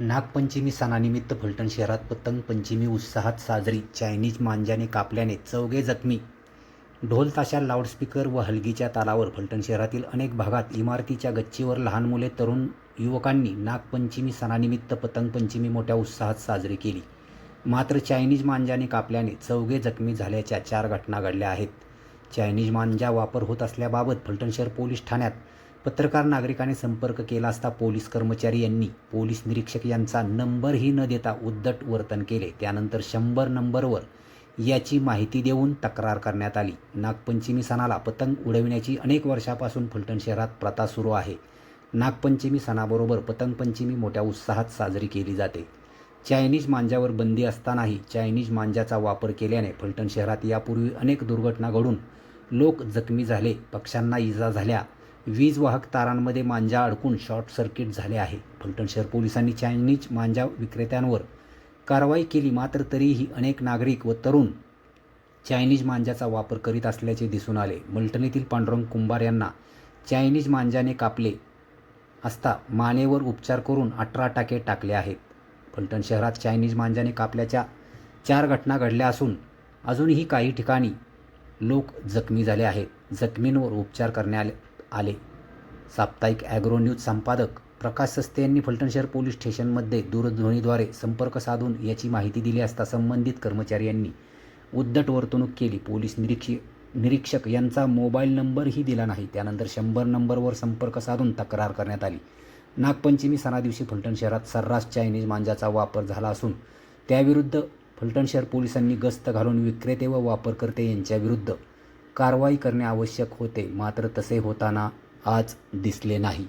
नागपंचमी सणानिमित्त फलटण शहरात पतंग पंचमी उत्साहात साजरी. चायनीज मांजाने कापल्याने चौघे जखमी. ढोल ताशा लाऊडस्पीकर व हलगीच्या तालावर फलटण शहरातील अनेक भागात इमारतीच्या गच्चीवर लहान मुले तरुण युवकांनी नागपंचमी सणानिमित्त पतंग पंचमी मोठ्या उत्साहात साजरी केली. मात्र चायनीज मांजाने कापल्याने चौघे जखमी झाल्याच्या चार घटना घडल्या आहेत. चायनीज मांजा वापर होत असल्याबाबत फलटण शहर पोलीस ठाण्यात पत्रकार नागरिकाने संपर्क केला असता पोलीस कर्मचारी यांनी पोलीस निरीक्षक यांचा नंबरही न देता उद्धट वर्तन केले. त्यानंतर शंभर नंबरवर याची माहिती देऊन तक्रार करण्यात आली. नागपंचमी सणाला पतंग उडविण्याची अनेक वर्षापासून फलटण शहरात प्रथा सुरू आहे. नागपंचमी सणाबरोबर पतंग पंचमी मोठ्या उत्साहात साजरी केली जाते. चायनीज मांजावर बंदी असतानाही चायनीज मांजाचा वापर केल्याने फलटण शहरात यापूर्वी अनेक दुर्घटना घडून लोक जखमी झाले पक्ष्यांना इजा झाल्या वीज वाहक तारांमध्ये मांजा अडकून शॉर्ट सर्किट झाले आहे. फलटण शहर पोलिसांनी चायनीज मांजा विक्रेत्यांवर कारवाई केली मात्र तरीही अनेक नागरिक व तरुण चायनीज मांजाचा वापर करीत असल्याचे दिसून आले. मलटणीतील पांडुरंग कुंभार यांना चायनीज मांजाने कापले असता मानेवर उपचार करून अठरा टाके टाकले आहेत. फलटण शहरात चायनीज मांजाने कापल्याच्या चार घटना घडल्या असून अजूनही काही ठिकाणी लोक जखमी झाले आहेत. जखमींवर उपचार करण्यात आले. साप्ताहिक ॲग्रो न्यूज संपादक प्रकाश सस्ते यांनी फलटण शहर पोलीस स्टेशनमध्ये दूरध्वनीद्वारे संपर्क साधून याची माहिती दिली असता संबंधित कर्मचारी यांनी उद्धट वर्तणूक केली. पोलीस निरीक्षक निरीक्षक यांचा मोबाईल नंबरही दिला नाही. त्यानंतर शंभर नंबरवर संपर्क साधून तक्रार करण्यात आली. नागपंचमी सणादिवशी फलटण शहरात सर्रास चायनीज मांजाचा वापर झाला असून त्याविरुद्ध फलटण शहर पोलिसांनी गस्त घालून विक्रेते व वापरकर्ते यांच्याविरुद्ध कारवाई करणे आवश्यक होते. मात्र तसे होताना आज दिसले नाही.